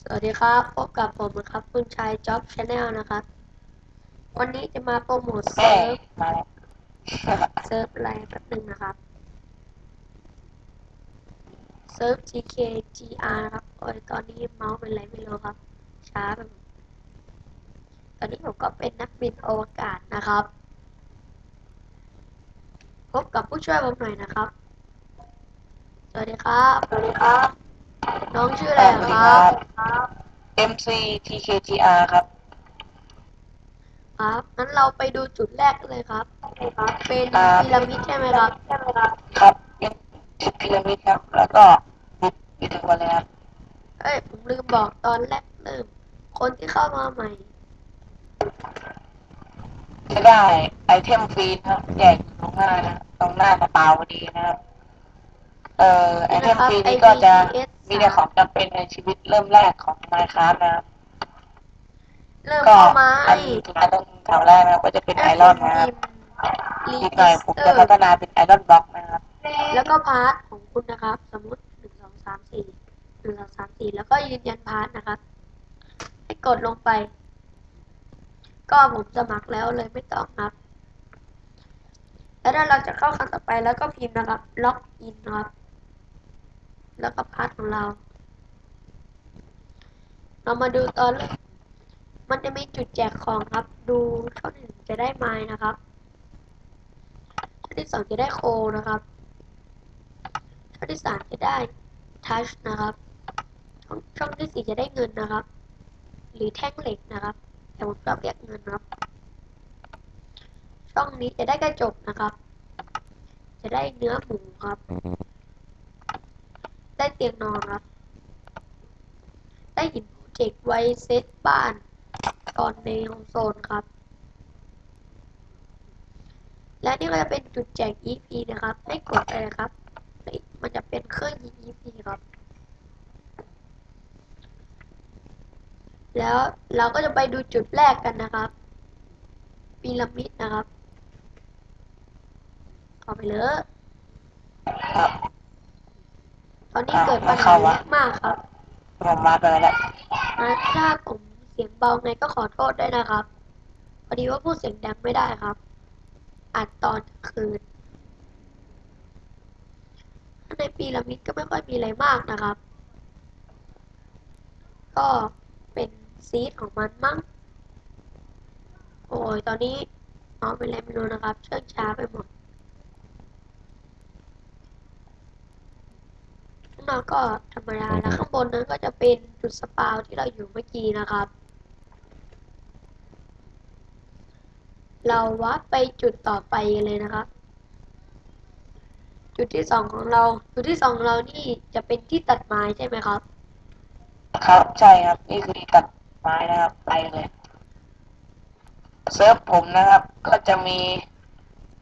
สวัสดีครับ พบกับผมนะครับ คุณชายจ็อบชาแนลนะครับ วันนี้จะมาโปรโมทแม่เซิร์ฟมาแล้วเซิร์ฟอะไรแป๊บหนึงนะครับ เซิร์ฟ GKGR นะครับ โอ้ย ตอนนี้เมาส์เป็นไรไม่รู้ครับ ช้าไปหมดตอนนี้ผมก็เป็นนักบินอวกาศนะครับ พบกับผู้ช่วยผมหน่อยนะครับ สวัสดีครับ สวัสดีครับ น้องชื่ออะไรครับ MC TKGR ครับ ครับ งั้นเราไปดูจุดแรกกันเลยครับ เป็นอ่า พีระมิดใช่ไหมครับ ใช่ไหมครับ ครับเป็นจุดพีระมิดครับ แล้วก็บุกไปถึงวันเลยครับ เอ้ย ผมลืมบอกตอนแรกเริ่ม คนที่เข้ามาใหม่ จะได้ไอเทมฟรีนะครับใหญ่ตรงหน้านะตรงหน้ากระเป๋าพอดีนะครับ เอ่อไอเทมฟรีนี้ก็จะ มีแต่ของจำเป็นในชีวิตเริ่มแรกของ Minecraft นะครับเริ่มก็เข้ามาอันสุดท้ายตรงแถวแรกนะครับก็จะเป็นไอรอนนะครับรีอีกหเอน่อยสผมเตอจะพัฒร์นาเป็นไอรอนบล็อกนะครับแล้วก็พาร์ทของคุณนะครับ สมมติหนึ่งสองสามสี่หนึ่งสองสามสี่แล้วก็ยืนยันพาร์ทนะครับให้กดลงไป ก็ผมสมัครแล้วเลยไม่ต้องครับ แล้วถ้าเราจะเข้าครั้งต่อไปแล้วก็พิมพ์นะครับ ล็อกอินนะครับ แล้วก็พาร์ทของเรา เรามาดูตอนแรกมันจะมีจุดแจกของครับ ดูช่องหนึ่งจะได้ไม้นะครับช่องที่สองจะได้โคนะครับช่องที่สามจะได้ทัชนะครับช่องช่องที่สี่จะได้เงินนะครับ หรือแท่งเหล็กนะครับ แต่ผมชอบเรียกเงินครับ ช่องนี้จะได้กระจกนะครับ จะได้เนื้อหมูครับ ได้เตียงนอนครับ ได้หินโปรเจกต์ไว้เซตบ้านตอนในโฮมโซนครับ และนี่ก็จะเป็นจุดแจก EP นะครับ ให้กดไปเลยครับ มันจะเป็นเครื่องยิง EP ครับ แล้วเราก็จะไปดูจุดแรกกันนะครับพีระมิดนะครับ เข้าไปเลย อนนี้เกิดปัญหาเยอะมากครับผมมากันแล้วแหละนะถ้าผมเสียงเบาไงก็ขอโทษด้วยนะครับพอดีว่าพูดเสียงดังไม่ได้ครับ อัดตอนกลางคืน ในปีระมิดก็ไม่ค่อยมีอะไรมากนะครับ ก็เป็นซีดของมันมั้ง โอ้ย ตอนนี้เอาเป็นอะไรไม่รู้นะครับ เชื่องช้าไปหมดข้าง นอกก็ธรรมดาแล้วข้างบนนั้นก็จะเป็นจุดสปาวที่เราอยู่เมื่อกี้นะครับ เราวัดไปจุดต่อไปกันเลยนะครับ จุดที่สองของเรา จุดที่สองของเรานี่จะเป็นที่ตัดไม้ใช่ไหมครับ ครับใช่ครับ นี่คือที่ตัดไม้นะครับไปเลยเซิร์ฟผมนะครับ ก็จะมี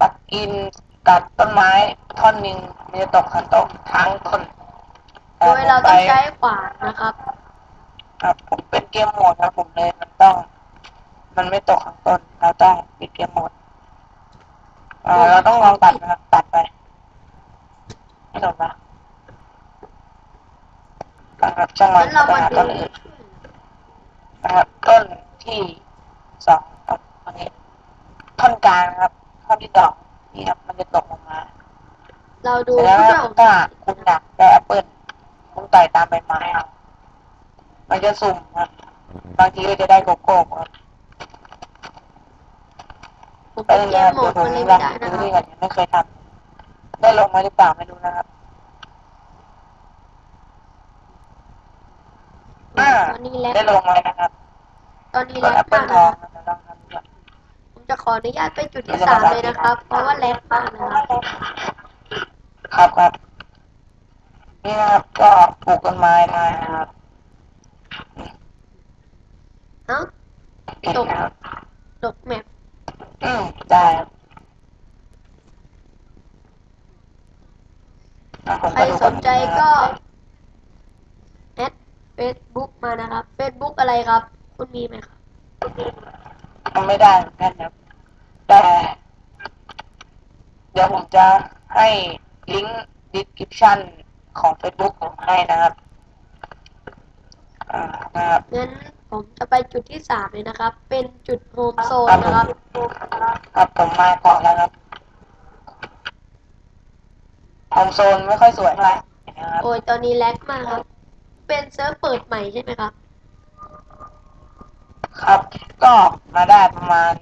ปักกินตัดต้นไม้ท่อนหนึ่งมันจะตกทั้งต้นทั้งต้น โดยเราต้องใช้ขวานนะครับ ครับ ผมเป็นเกมโหมดครับผมเลยมันต้อง มันไม่ตกทั้งต้น เราต้องปิดเกมโหมดอ่าเราต้องลองตัดนะครับ ตัดไปไม่ตกนะนะครับช่างมังั้นนเรามาต้ดูนอื่นนะครับต้นที่สองครับอันนี้ท่อนกลางนะครับท่อนที่สองนี่ครับ มันจะตกลงมา เราดูเสร็จแล้วผู้ช่วยของถ้าคุณอยากได้ แอปเปิลคุณต่อยตามใบไม้เอามันจะสุ่มครับบางทีก็จะได้โกโก้ครับผมเป็นเกมโหมดมันเลยไม่ได้นะดูคนี่รับก่อนยังไม่เคยทำได้ลงมาหรือเปล่าไม่รู้นะครับอ่าตอนนี้แลกได้ลงมาแล้วนะครับ ตอนนี้กแลดกแอปเปิมาลกทนะอครับงนะลองทำดูก่อนผมจะขออนุญาตไปจุดที่สามเลยนะครับ เพราะว่าแลกมากนะครับ ครับครับ นี่นะครับก็ปลูกต้นไม้ได้นะครับเอ้าตกนะครับตกแมปอืมได้ครับอะผมใครดูสนใจก็แอดเฟซบุ๊กมานะครับเฟซบุ๊กอะไรครับ คุณมีไหมครับมันไม่ได้เหมือนกันครับ แต่ เดี๋ยวผมจะให้ลิงก์ description ของ Facebook ผมให้นะครับอ่านะครับงั้นผมจะไปจุดที่สามเลยนะครับ เป็นจุดโฮมโซนครับนะครับครับผมมาก่อนแล้วครับโฮมโซนไม่ค่อยสวยเท่าไหร่นะครับโอ้ยตอนนี้แลกมากครับ เป็นเซิร์ฟเปิดใหม่ใช่ไหมครับ ครับ ก็มาได้ประมาณ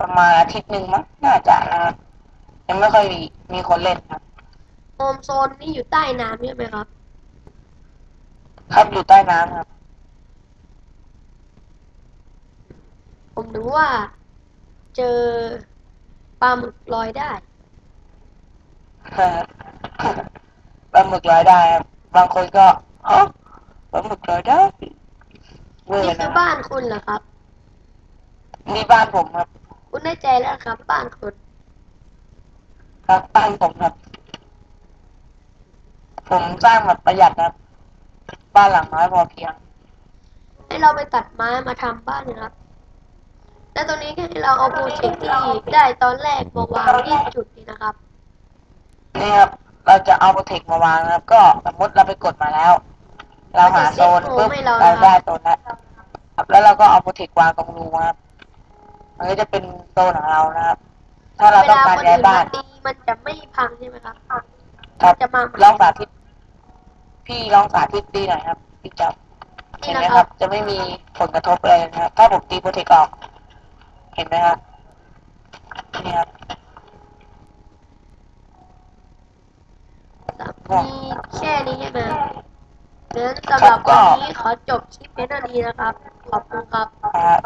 ประมาณอาทิตย์หนึ่งมั้งน่าจะนะครับยังไม่ค่อยมีมีคนเล่นครับ โฮมโซนนี่อยู่ใต้น้ำใช่ไหมครับ ครับอยู่ใต้น้ำครับ ผมนึกว่า เจอปลาหมึกลอยได้ ปลาหมึกลอยได้ครับบางคนก็ฮะปลาหมึกลอยได้เวอนี่ร์คืนะอบ้านคุณเหรอครับ นี่บ้านผมครับ คุณได้ใจแล้วครับ บ้านคุณ ครับบ้านผมครับ ผมสร้างแบบประหยัดนะครับบ้านหลังน้อยพอเพียง ให้เราไปตัดไม้มาทำบ้านนะครับ และตรงนี้ก็ให้เราเอาโปรเจกต์ที่ได้ตอนแรกมาวางที่จุดนี้นะครับ นี่ครับ เราจะเอาโปรเทคมาวางนะครับ ก็สมมติเราไปกดมาแล้ว เราหาโซนปุ๊บเราได้โซนแล้วครับแล้วเราก็เอาโปรเทควางตรงรูครับ มันก็จะเป็นโซนของเรานะครับ ถ้าเราเวต้องลาการคนย้าอื่ยนบ้ามานตีมันจะไม่พังใช่ไหมครับ ครับจะมาใหม่ลองสาธิต พี่ลองสาธิตดีหน่อยครับพี่จับเห็นไหมครับ จะไม่มีผลกระทบเลยนะครับ ถ้าผมตีโปรเทคออก เห็นไหมครับนี่ครับมีแค่นี้ใช่ไหมงั้นสำหรับวันนี้ขอจบคลิปเพียงเท่านี้นะครับ ขอบคุณครับครับ